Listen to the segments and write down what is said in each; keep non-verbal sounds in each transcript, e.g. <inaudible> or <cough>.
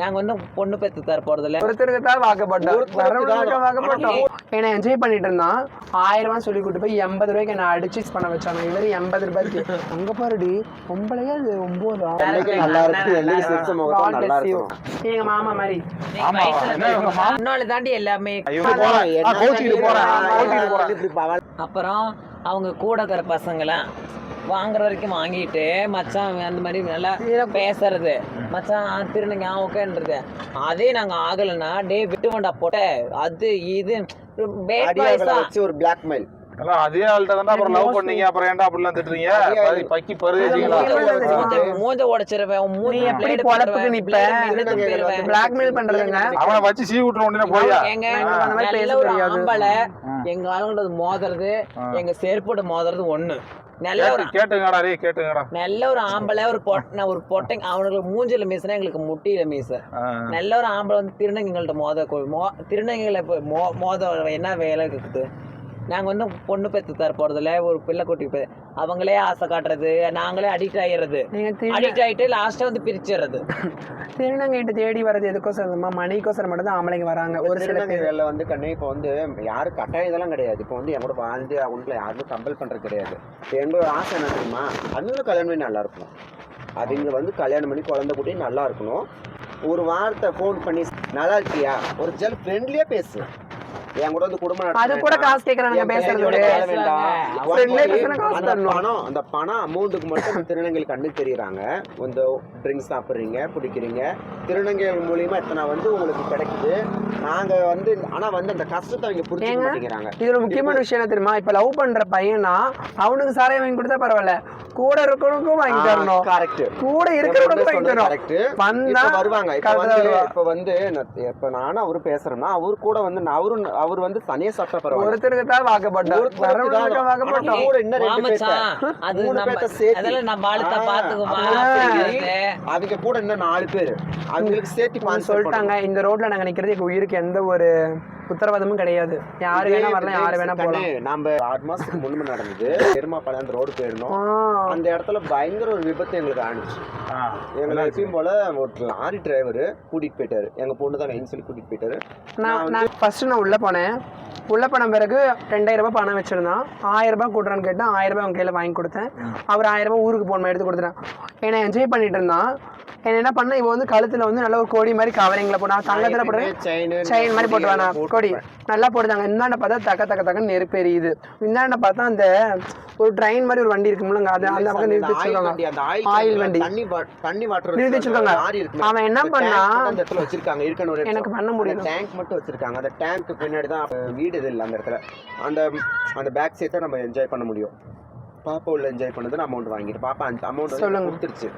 நாங்க வந்து பொண்ணு பெத்து தர போறது இல்ல ஒருத்தருக்கு தான் வாக்கப்பட்டோம். என்ன என்ஜாய் பண்ணிட்டு இருந்தான் ஆயிரம் ரூபாய் சொல்லி கூட்டு போய் எண்பது ரூபாய்க்கு என்ன அடிச்சு பண்ண வச்சாங்க. இவரு எண்பது ரூபாய்க்கு. அங்க பாருடி பொம்பளையா அது இருக்கும். எங்க மாமா மாதிரி? முன்னாள் தாண்டி எல்லாமே அப்புறம் அவங்க கூட இருக்கிற பசங்களாம் வாங்குற வரைக்கும் வாங்கிட்டு மச்சான் அந்த மாதிரி நல்லா பேசுறது. மச்சான் திருநங்க ஓகேன்றது. அதே நாங்க ஆகலைன்னா டே விட்டு வேண்டா போட்ட. அது இது ஒரு பிளாக்மெயில் அதே ஆள்கிட்ட தானே அப்புறம் லவ் பண்ணீங்க அப்புறம் ஏன்டா அப்படிலாம் திட்டுறீங்க? பதி- பக்கி பருவீங்களா மூஞ்ச உடைச்சிருவேன் உன் நீ மூஞ்சில எப்படி blade பொழப்புக்கு போட்டுருவேன், நிப்ப? blade மின்னு துப்பிடுவேன். பிளாக்மெயில் பண்றதுங்க. அவனை வச்சு சீ விட்டுற உடனே போயா? ஏங்க, அந்த மாதிரி பேச நல்ல ஒரு தெரியாது. ஆம்பளை எங்க ஆளுங்களது மோதுறது எங்க செருப்போட மோதுறது ஒண்ணு. நல்ல ஒரு கேட்டு கேட்டுங்கடா டேய் கேட்டுங்கடா. நல்ல ஒரு ஆம்பளை ஒரு பொட்டை ஒரு பொட்டை அவனுக்கு மூஞ்சில மீசுனா எங்களுக்கு முட்டியில மீச. நல்ல ஒரு ஆம்பளை வந்து திருநங்கைகள்ட்ட மோத திருநங்கைகளை மோத என்ன வேலை இருக்குது? நாங்கள் வந்து பொண்ணு பெற்று தர போகிறதில்ல ஒரு பிள்ளை குட்டி அவங்களே ஆசை காட்டுறது நாங்களே அடிக்ட் ஆகிடுறது அடிக்ட் ஆகிட்டு லாஸ்ட்டாக வந்து பிரிச்சிடுறது. திருநங்கைட்டு தேடி வர்றது எதுக்கோசரமா மணிக்கோசரம் மட்டும் தான் ஆம்பளைங்க வராங்க. ஒரு சில பேர். திருநங்கைகள்ல வந்து கண்ணு இப்போ வந்து யாரும் கட்டாயம் இதெல்லாம் கிடையாது. இப்போ வந்து என் கூட வாழ்ந்து அவங்களுக்குள்ள யாருமே கம்பல் பண்றது கிடையாது. எங்களோட ஆசை என்ன தெரியுமா? அவங்களும் கல்யாணம் பண்ணி நல்லா இருக்கணும். அவங்க வந்து கல்யாணம் பண்ணி குழந்தை குட்டி நல்லா இருக்கணும். ஒரு வார்த்தை ஃபோன் பண்ணி நல்லா இருக்கியா? ஒரு ஜெல் ஃப்ரெண்ட்லியா பேசு. என் கூட வந்து குடும்பம் அது கூட காசு கேக்குறாங்க பேசுறது. அந்த. பணம் அந்த பணம் அமௌண்ட்டுக்கு மட்டும் திருநங்கைகள் கண்ணு தெரியுறாங்க. இந்த ட்ரிங்க்ஸ் சாப்பிட்றீங்க பிடிக்கிறீங்க திருநங்கைகள் மூலியமா இத்தனை வந்து உங்களுக்கு கிடைக்குது. நாங்க வந்து ஆனா வந்து அந்த கஷ்டத்தை அவங்க புரிஞ்சுக்க? மாட்டேங்கிறாங்க. இதுல முக்கியமான விஷயம் என்ன தெரியுமா? இப்ப லவ் பண்ற பையனா அவனுக்கு சாராயம் வாங்கி கொடுத்தா பரவாயில்ல. கூட இருக்கிறவனுக்கும் வாங்கி தரணும். கரெக்ட் கூட இருக்கிறவனுக்கும் வாங்கி தரணும். கரெக்ட் வந்தா வருவாங்க. இப்ப வந்து. இப்ப வந்து நான் இப்ப நானும் அவரு பேசுறேன்னா அவர் கூட வந்து நான் அவரு வந்து தனியா சாப்பிட்டா பரவாயில்ல. ஒருத்தருக்கு தான். அவங்க கூட இன்னும் நாலு பேர். அவங்களுக்கு சேர்த்து சொல்லிட்டாங்க இந்த ரோட்ல நாங்க நிக்கிறது எங்க உயிருக்கு எந்த ஒரு உத்தரவாதமும் கிடையாது. யாரு வேணா வரலாம் யாரு வேணா போலாம் நம்ம ஆறு மாசத்துக்கு முன்பு நடந்தது பெருமாப்பாளையம் அந்த ரோடு போயிருந்தோம். அந்த இடத்துல பயங்கர ஒரு விபத்து எங்களுக்கு ஆனிச்சு ஆ. எங்களை எப்பயும் போல ஒரு லாரி டிரைவர் கூட்டிட்டு போயிட்டாரு. எங்க பொண்ணு தான் வேணும் சொல்லி கூட்டிட்டு போயிட்டாரு. நான் நான் ஃபர்ஸ்ட் நான் உள்ள போனேன். உள்ள போன பிறகு ரெண்டாயிரம் ரூபாய் பணம் வச்சிருந்தான். ஆயிரம் ரூபாய் கூட்டுறான்னு கேட்டேன் ஆயிரம் ரூபாய் அவங்க கையில வாங்கி கொடுத்தேன். அவர் ஆயிரம் ரூபாய் ஊருக்கு போன எடுத்து கொடுத்துட்டேன். என்னை என்ஜாய் பண்ணிட்டு இருந்தான். என்ன பண்ண இவன் வந்து கழுத்துல வந்து நல்ல ஒரு கோடி மாதிரி கவரிங்ல போனா தங்கத்துல போட்டு செயின் மாதிரி போட்டு கொடி நல்லா போட்டுதாங்க இந்தாண்ட பார்த்தா தக்க தக்க தக்க நெருப்பு எரியுது. இந்தாண்ட பார்த்தா அந்த ஒரு ட்ரெயின் மாதிரி ஒரு வண்டி இருக்கும்லங்க அது அந்த பக்கம் நிறுத்தி வச்சிருக்காங்க. ஆயில் வண்டி. தண்ணி வாட்டர் நிறுத்தி வச்சிருக்காங்க. இருக்கு அவன் என்ன பண்ணா அந்த இடத்துல வச்சிருக்காங்க. இருக்கணும் எனக்கு பண்ண முடியல. டேங்க் மட்டும் வச்சிருக்காங்க. அந்த டேங்க் பின்னாடி தான் வீடு இது இல்லை அந்த இடத்துல. அந்த அந்த பேக் சைட்டை நம்ம என்ஜாய் பண்ண முடியும். பாப்பா உள்ள என்ஜாய் பண்ணது அமௌண்ட் வாங்கிட்டு பாப்பா அந்த அமௌண்ட் சொல்லுங்க. கொடுத்துருச்சு.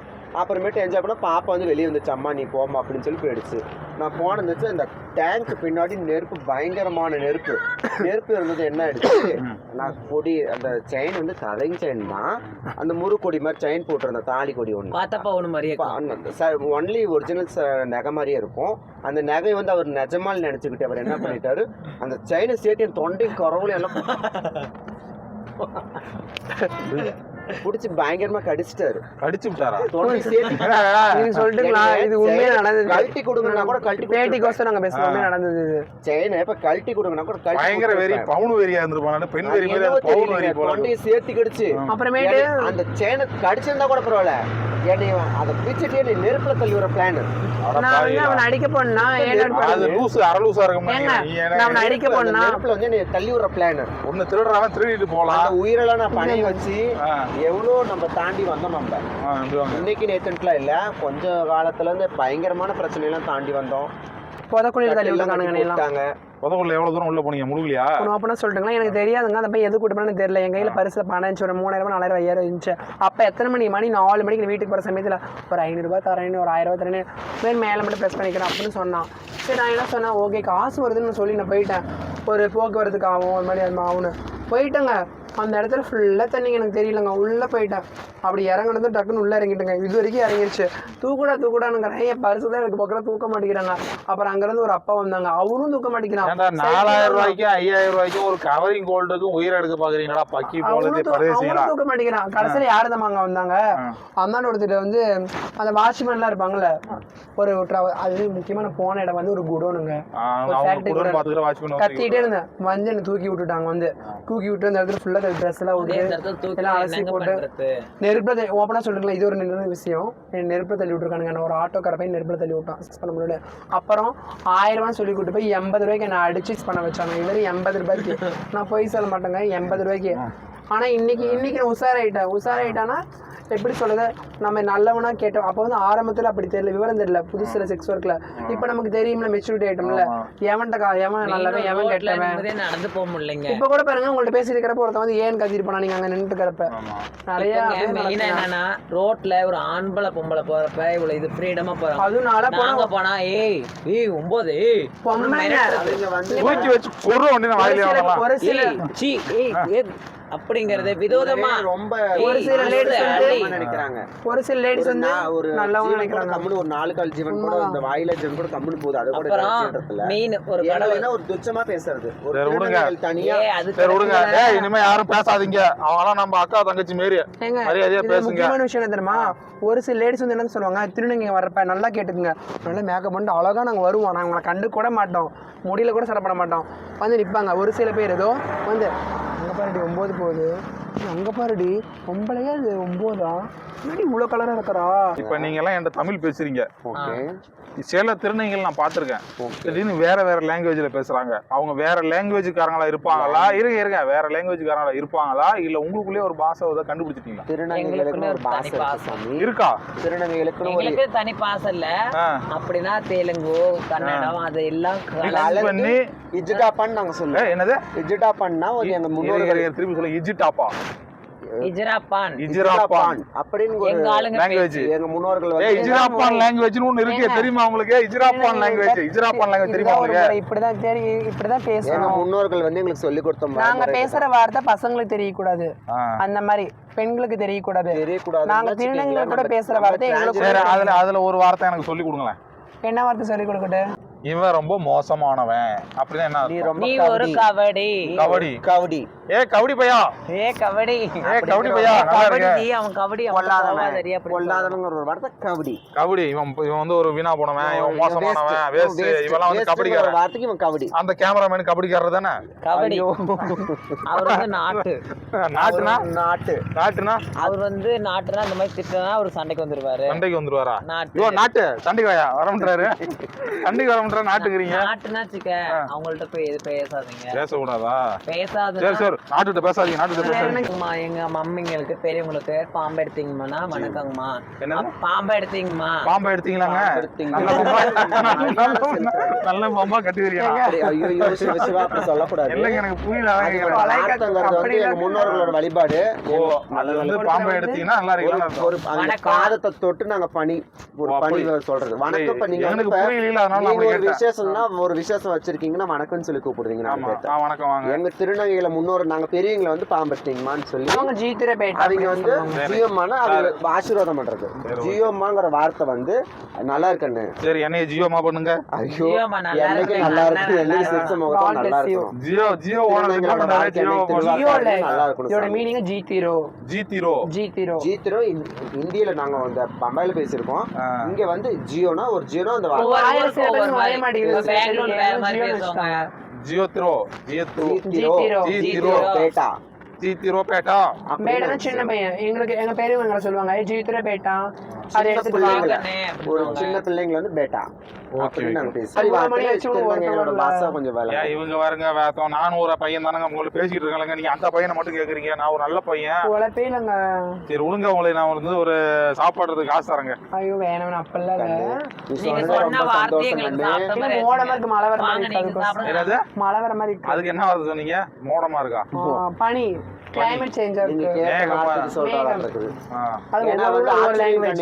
அப்புறமேட்டு என்ஜாய் பண்ண பாப்பா வந்து வெளியே வந்துச்சு அம்மா நீ போமா அப்படின்னு சொல்லி போயிடுச்சு. நான் போனதுச்சு அந்த டேங்க் பின்னாடி நெருப்பு பயங்கரமான நெருப்பு. நெருப்பு இருந்தது என்ன ஆயிடுச்சு? நான் கொடி அந்த செயின் வந்து கதைங் செயின் தான். அந்த முறு கொடி மாதிரி செயின் போட்டிருந்தேன் தாலி கொடி ஒன்று பார்த்தப்ப ஒண்ணு மாதிரியே இருக்கும். ஒன்லி ஒரிஜினல் நகை மாதிரியே இருக்கும். அந்த நகை வந்து அவர் நிஜமால் நினைச்சுக்கிட்டு அவர் என்ன பண்ணிட்டாரு? அந்த செயினை சேர்த்து என் தொண்டை குறவுல எல்லாம் 哈哈哈哈哈 புடிச்சு பயங்கரமா கடிச்சிட்டாரு. கடிச்சு விட்டாரா நீங்க சொல்லிட்டுங்களா? இது உண்மையா நடந்தது? கழட்டி கொடுங்கன்னா கூட கழட்டி பேட்டிக்கோசம் நாங்க பேசுறோம். உண்மையா நடந்தது செயினை இப்ப கழட்டி கொடுங்கன்னா கூட கழட்டி பயங்கர வெறி. பவுன் வெறியா இருந்திருப்பான் பெண் வெறி மாதிரி பவுன் வெறி போல. தொண்டையை சேர்த்து கடிச்சு. அப்புறமேட்டு? அந்த செயினை கடிச்சிருந்தா கூட பரவாயில்ல. என்னை அதை பிச்சுட்டு என்னை நெருப்புல தள்ளி விடுற பிளான் நான் வந்து. அவனை அடிக்க போனா அது லூசு அரை லூசா இருக்கும் நீ நான் அவனை அடிக்க போனா நெருப்புல வந்து என்னை தள்ளி விடுற பிளான் ஒண்ணு திருடுறவன் திருடிட்டு போலாம். அந்த உயிரெல்லாம் நான் பணைய வச்சு எவ்வளோ நம்ம தாண்டி வந்தோம் நம்ம. இன்னைக்கு நேத்துலாம் இல்ல. கொஞ்ச காலத்துல இருந்து பயங்கரமான பிரச்சனை எல்லாம் தாண்டி வந்தோம். புதக்குழியில் தள்ளி போட்டாங்க. புதக்குள்ள எவ்வளவு தூரம் உள்ள போனீங்க? முழுகலையா? ஓப்பனாக சொல்லிட்டுங்களா எனக்கு தெரியாதுங்க. அந்த பையன் எது கூட்டு தெரியல. என் கையில் பரிசில் பணம் இருந்துச்சு. ஒரு மூணாயிரம் நாலாயிரம் ஐயாயிரம் இருந்துச்சு. அப்போ எத்தனை மணி? மணி நாலு மணிக்கு வீட்டுக்கு போகிற சமயத்தில் ஒரு ஐநூறுரூபா தரேன் ஒரு ஆயிரம் ரூபாய் தரேன் வேறு மேலே மட்டும் ப்ரெஸ் பண்ணிக்கிறேன் அப்படின்னு சொன்னான். சரி நான் என்ன சொன்னேன்? ஓகே காசு வருதுன்னு சொல்லி நான் போயிட்டேன். ஒரு போக்குவரத்துக்கு ஆகும் ஒரு மாதிரி அது ஆகும்னு போயிட்டேங்க. அந்த இடத்துல ஃபுல்லாக தண்ணிங்க எனக்கு தெரியலங்க. உள்ளே போயிட்டேன். அப்படி இறங்குனதும் டக்குன்னு உள்ளே இறங்கிட்டுங்க. இது வரைக்கும் இறங்கிருச்சு. தூக்குடா தூக்குடானுங்கிறேன் என் பரிசு தான் எனக்கு பக்கம் தூக்க மாட்டேங்கிறாங்க. அப்புறம் அங்கேருந்து ஒரு அப்பா வந்தாங்க. அவரும் தூக்க மாட்டேங்கிறான். நாலாயிரம் ரூபாய்க்கு ஐயாயிரம் ரூபாய்க்கு ஒரு கவரிங் கோல்டுக்கும் உயிர் எடுக்க பாக்குறீங்களா பக்கி அவனும் தூக்க மாட்டேங்கிறான். கடைசியில் யாரு தம்மாங்க வந்தாங்க? அந்தாண்ட ஒருத்தர் வந்து அந்த வாட்ச்மேன்லாம் இருப்பாங்கல்ல ஒரு அது முக்கியமான போன இடம் வந்து ஒரு குடோனுங்க. கத்திட்டே இருந்தேன். வந்து என்னை தூக்கி விட்டுட்டாங்க வந்து. தூக்கி விட்டு அந்த இடத்துல ஃபுல்லாக ட்ரெஸ் எல்லாம் விட்டு எல்லாம் அலசி போட்டு. நெருப்புல ஓப்பனாக சொல்லிருக்கலாம் இது ஒரு நின்று விஷயம். நெருப்புல தள்ளி விட்டுருக்கானுங்க. நான் ஒரு ஆட்டோக்கார போய் நெருப்புல தள்ளி விட்டான். ஃபிக்ஸ் பண்ண முடியல. அப்புறம் ஆயிரம் ரூபான்னு சொல்லி கூட்டு போய் எண்பது ரூபாய்க்கு என்ன அடிச்சு பண்ண வச்சாங்க. இவர் எண்பது ரூபாய்க்கு. நான் போய் சொல்ல மாட்டேங்க. எண்பது ரூபாய்க்கு. ஆனால் இன்னைக்கு இன்னைக்கு நான் உஷாராயிட்டேன். உஷாராயிட்டானா எப்படி சொல்லுது நம்ம நல்லவனா கேட்டோம். அப்போ வந்து ஆரம்பத்தில் அப்படி தெரியல. விவரம் தெரியல. புதுசுல செக்ஸ் ஒர்க்கில் இப்போ நமக்கு தெரியும்ல மெச்சூரிட்டி ஆயிட்டோம்ல எவன்ட்ட கா எவன் நல்லவன் எவன் ரோட்ல கெட்டவன்? நடந்து போக முடியலைங்க. இப்போ கூட பாருங்க உங்கள்ட்ட பேசியிருக்கிறப்ப ஒருத்தன் வந்து ஏன் கத்திட்டு போனா நீங்க அங்க நின்றுட்டு இருக்கிறப்ப. நிறைய அப்படியே மெயினா நடக்குது. என்னன்னா ரோட்ல ஒரு ஆண்பளை பொம்பளை போறப்ப இவ்வளவு இது ஃப்ரீடமா போறாங்க. அதுவும் நாளா போனா ஏய் ஏய் ஒன்பது ஏய் வந்து தூக்கி வச்சு கொரு ஒண்ணு ஒரு வாயிலே அப்படிங்கறது விதோதமா. ரொம்ப ஒரு சில வந்து ஆமா நினைக்கிறாங்க. ஒரு சில லேடிஸ் வந்து ஒரு நல்லவங்க நினைக்கிறாங்க. கம்முனு ஒரு நாலு கால் ஜீவன் கூட இந்த வாயில ஜீவன் கூட கம்முனு போகுது. அது கூட மெயின் ஒரு ஏன்னா கடவுள். வேணா ஒரு துச்சமா பேசுறது. ஒரு விடுங்க. தனியா சரி விடுங்க. ஏய் இனிமே யாரும் பேசாதீங்க. அவங்களாம் நம்ம அக்கா தங்கச்சி மாரி மரியாதையா பேசுங்க. முக்கியமான விஷயம் என்ன தெரியுமா? ஒரு சில லேடிஸ் வந்து என்ன சொல்லுவாங்க திருநங்கை வர்றப்ப நல்லா கேட்டுக்குங்க. நல்லா மேக்கப் பண்ணிட்டு அழகா நாங்க வருவோம். நாங்க உங்களை கண்டு கூட மாட்டோம். முடியல கூட சரப்பட மாட்டோம். வந்து நிப்பாங்க. ஒரு சில பேர் ஏதோ வந்து அங்க பாருடி ஒன்பது போகுது. அங்க பாருடி. ஒன்பதையா இது? ஒன்பதா முன்னாடி இவ்வளோ கலரா இருக்கிறா? இப்ப நீங்க எல்லாம் என்கிட்ட தமிழ் பேசுறீங்க. ஓகே. சில திருநங்கைகள் நான் பார்த்திருக்கேன். திடீர்னு வேற வேற லாங்குவேஜ்ல பேசுறாங்க. அவங்க வேற லாங்குவேஜ்காரங்களா இருப்பாங்களா? இருங்க இருங்க. வேற லாங்குவேஜ்காரங்களா இருப்பாங்களா? இல்ல உங்களுக்குள்ளே ஒரு பாஷை இதை கண்டுபிடிச்சிட்டீங்களா? திருநங்கைகளுக்குன்னு ஒரு தனி இருக்கு ஒரு எங்களுக்கு தனி பாசம் இல்ல. அப்படின்னா தெலுங்கு கன்னடம் அது எல்லாம் பண்ணி இஜிடாப்பான்னு நாங்க ஏ, சொல்லுவோம் என்னது? இஜிடாப்பான்னா ஒரு எங்க இருங்க, முன்னோர்கள் திருப்பி சொல்ல. இஜிட்டாப்பா? இஜராப்பான். இஜிராப்பான். அப்படின்னு ஒரு எங்க ஆளுங்க லாங்குவேஜ் எங்க முன்னோர்கள் ஏ வந்து இஜிராப்பான் லாங்குவேஜ்னு ஒண்ணு இருக்கு தெரியுமா உங்களுக்கு? லாங்குவேஜ் லாங்குவேஜ் தெரியுமா இப்படிதான் எங்க பேசணும் முன்னோர்கள் வந்து எங்களுக்கு சொல்லி கொடுத்த நாங்க பேசுற வார்த்தை பசங்களுக்கு தெரியக்கூடாது. ஆ. அந்த மாதிரி பெண்களுக்கு தெரியக்கூடாது. தெரியக்கூடாது நாங்க திருநங்கைகள் கூட பேசுற வார்த்தை எங்களுக்கு அதுல அதுல ஒரு வார்த்தை எனக்கு சொல்லி கொடுங்களேன். என்ன வார்த்தை சொல்லி கொடுக்கட்டு? இவன் ரொம்ப மோசமானவன். அப்படின்னா என்ன நீ அர்த்தம்? ரொம்ப நீ ஒரு கபடி. கபடி. கபடி. ஏ கபடி பையா? ஏ கபடி. ஏ கபடி பையா? கபடி அவன் கபடி அப்படி பொல்லாதவங்கிற ஒரு வார்த்தை கபடி. கபடி. இவன் இவன் வந்து ஒரு வீணா போனவன். இவன் மோசமானவன். வேஸ்ட் இவெல்லாம் வந்து ஒரு கபடிக்காரன். வார்த்தைக்கு இவன் கபடி. அந்த கேமராமேன் கபடிக்காரர் தானே? கபடி. அவர் வந்து நாட்டு. நாட்டுனா? நாட்டு. நாட்டுனா? அவர் வந்து நாட்டுனா அந்த மாதிரி திட்டினா அவர் சண்டைக்கு வந்துருவாரு. சண்டைக்கு வந்துருவாரா? நாட்டு. நாட்டு. சண்டைக்கு வாயா? வரமுன்றாரு சண்டைக்கு வரமுன்றா நாட்டுங்கிறீங்க? நாட்டுனா வச்சுக்க அவங்கள்ட்ட போய் எது பேசாதீங்க. பேசக்கூடாதா? பேசாதுன்னா சரி சரி. நாட்டுகிட்ட பேசாதீங்க நாட்டுகிட்ட பேசாதீங்க. வணக்கம்மா, எங்க மம்மிங்களுக்கு பெரியவங்களுக்கு பாம்பு எடுத்தீங்கம்மா வணக்கங்கம்மா. பாம்பு எடுத்தீங்கம்மா. பாம்பை எடுத்தீங்களாங்க? எடுத்தீங்க. நல்ல பாம்பா <laughs> சிவா, அப்படி சொல்லக்கூடாது. இல்லைங்க எனக்கு புரியல வந்து எங்க முன்னோர்களோட வழிபாடு. ஓ அது வந்து பாம்பை எடுத்தீங்கன்னா நல்லா இருக்கீங்களா ஒரு. பாதத்தை தொட்டு நாங்க பணி ஒரு பணி. சொல்றது. வணக்கம் இப்ப புரியல அதனால விசேஷம்னா ஒரு விசேஷம் வச்சிருக்கீங்கன்னா வணக்கம்னு சொல்லி கூப்பிடுவீங்க வணக்கம் வாங்க. எங்க திருநங்கையில முன்னோர் நாங்க பெரியவங்களை வந்து பாம்பெடுத்தீங்கம்மான்னு சொல்லி அவங்க ஜீத்திர அவங்க வந்து ஜியோம்மானா அவங்க ஆசீர்வாதம் பண்றது. ஜியோம்மாங்கிற வார்த்தை வந்து நல்லா இருக்கண்ணு. சரி என்னைய ஜியோமா பண்ணுங்க. ஐயோ என்னைக்கு இருக்கு, நல்லா இருக்கு. என்னைக்கு God நல்லா. இருக்கணும்? ஜியோ ஜியோ ஓனர் நல்லா இருக்கணும் இதோட. மீனிங் ஜி தீரோ ஜி தீரோ ஜி தீரோ ஜீத்திரோ இந்தியில நாங்க வந்து பம்பாயில பேசியிருக்கோம். இங்க வந்து ஜியோனா ஒரு ஜியோனா அந்த வார்த்தை. பேர். வர மாட்டேங்குது. பெங்களூர் வேற மாதிரி ஜியோ பேசுவாங்க ஜியோ திரோ ஜியோ திரோ ஜீத்திரோ ஜீத்திரோ. ஜி ஜி திரோ திரோ. பேட்டா ஜி திரோ பேட்டா பேட்டா சின்ன பையன் எங்களுக்கு எங்க பெரியவங்க சொல்லுவாங்க ஜீத்திர பேட்டா அதை எடுத்துட்டு பிள்ளைங்கள. ஒரு. சின்ன பிள்ளைங்களை வந்து பேட்டா இவங்க வருங்க வேத்தம். நானும் ஒரு பையன் தானங்க. உங்களை பேசிக்கிட்டு இருக்காங்க நீங்க அந்த பையனை மட்டும் கேக்குறீங்க. நான் ஒரு நல்ல பையன். சரி ஒழுங்கா உங்களை நான் வந்து ஒரு சாப்பாடுறதுக்கு காசு தரேங்க. ஐயோ வேணாம். அப்பெல்லாம் மழை வர மாதிரி அதுக்கு என்ன வருது சொன்னீங்க? மோடமா இருக்கா? பனி. கிளைமேட் சேஞ்ச் இருக்குது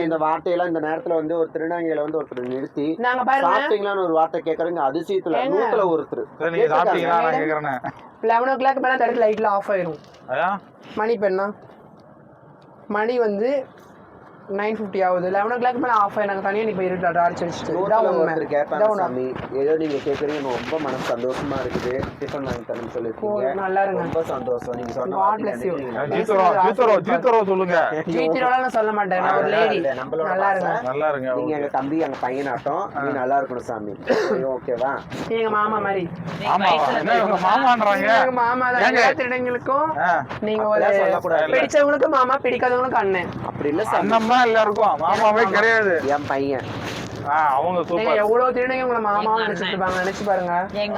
இந்த வார்த்தையெல்லாம் இந்த நேரத்துல வந்து ஒரு திருநங்கையில வந்து ஒருத்தர் நிறுத்தி நாங்க சாப்பிட்டீங்களான்னு ஒரு வார்த்தை கேக்குறீங்க அதிசயத்துல? நூத்துல ஒருத்தர். சரி, நீங்க சாப்பிட்டீங்களா? நான் கேக்குறேன். லெவன் ஓ கிளாக் மேலே தடுத்து லைட்ல ஆஃப் ஆயிரும். மணி இப்போ என்ன மணி வந்து நைன் ஃபிஃப்டி ஆகுது. லெவன் ஓ கிளாக் மேலே ஆஃப் ஆகி நாங்கள் தனியாக இப்போ இருட்டு டார்ச் அடிச்சுட்டு இதான் உண்மை. கேட்பாங்க சாமி. ஏதோ நீங்க கேக்குறீங்க. எனக்கு ரொம்ப மனசு சந்தோஷமா இருக்குது. டிஃபன் வாங்கி ஓ, சொல்லிருக்கீங்க நல்லா இருங்க. ரொம்ப சந்தோஷம். நீங்க சொன்ன ஜீத்தரோ சொல்லுங்க. ஜீத்திரோட நான் சொல்ல மாட்டேன். நான் ஒரு லேடி நல்லா இருங்க. பாசம். நல்லா இருங்க நீங்க எங்க தம்பி எங்க பையனாட்டம் நீ நல்லா இருக்கணும் சாமி. ஓகேவா? எங்க மாமா மாதிரி. இவங்க மாமான்றாங்க? எங்க மாமா தான்? எல்லா திருடங்களுக்கும் ஆ, நீங்க ஒரு அப்படிலாம் சொல்லக்கூடாது. பிடிச்சவங்களுக்கு மாமா பிடிக்காதவங்களுக்கு அண்ணன். அப்படி இல்ல சாமி. தான் எல்லாருக்கும். மாமாவே கிடையாது. என் பையன். அவங்க சூப்பர் எவ்வளவு திருடங்க உங்களை மாமாவும் நினைச்சிட்டு இருப்பாங்க நினைச்சு பாருங்க.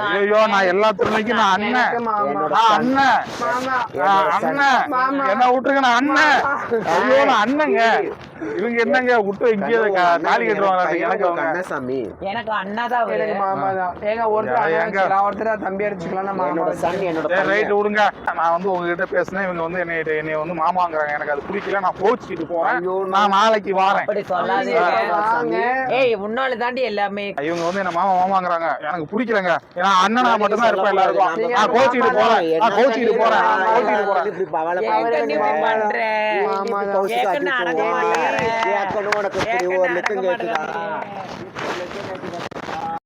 ஐயோ நான் எல்லா திருநங்கைக்கும் நான் அண்ணன். மாமா அண்ணன்? மாமா. ஆ, அண்ணன் மாமா. என்ன விட்டுருங்க நான் அண்ணன். ஐயோ நான் அண்ணங்க. இவங்க என்னங்க விட்டு இங்கேயே கா- தாலி கட்டுவாங்க எனக்கு அவங்க அண்ணன் சாமி எனக்கு அண்ணா தான் எனக்கு மாமா தான். ஏங்க ஒருத்தர் ஏங்க? ஒருத்தர் தம்பி அடிச்சுக்கலாம் நான் மாமா என்னோட. சன் என்னோட ரைட் விடுங்க. நான் வந்து உங்ககிட்ட பேசினேன். இவங்க வந்து என்னை என்னை வந்து மாமாங்கிறாங்க. எனக்கு அது பிடிக்கல. நான் கோச்சிக்கிட்டு போறேன். ஐயோ, நான் நாளைக்கு வாரேன். ஏய் உன்னால தாண்டி எல்லாமே. இவங்க வந்து என்ன மாமா மாமாங்கிறாங்க. எனக்கு பிடிக்கலங்க. ஏன்னா அண்ணனா மட்டும்தான் இருப்பேன் எல்லாருக்கும். நான் கோச்சிக்கிட்டு போறேன். நான் கோச்சிக்கிட்டு போறேன். நான் கோச்சிக்கிட்டு போறேன். இப்படி பவளை ஏங்க நீ இப்படி பண்ற மாமா கௌசி ஏக்கன்னு காட்டிட்டு அடங்க போவாங்க. மாட்டேங்கிற. ஏக்கன்னு உனக்கு இப்படி ஏக்கன்னு ஒரு லிட்டம் அடங்க கேட்டுதா மாட்டேங்கிற.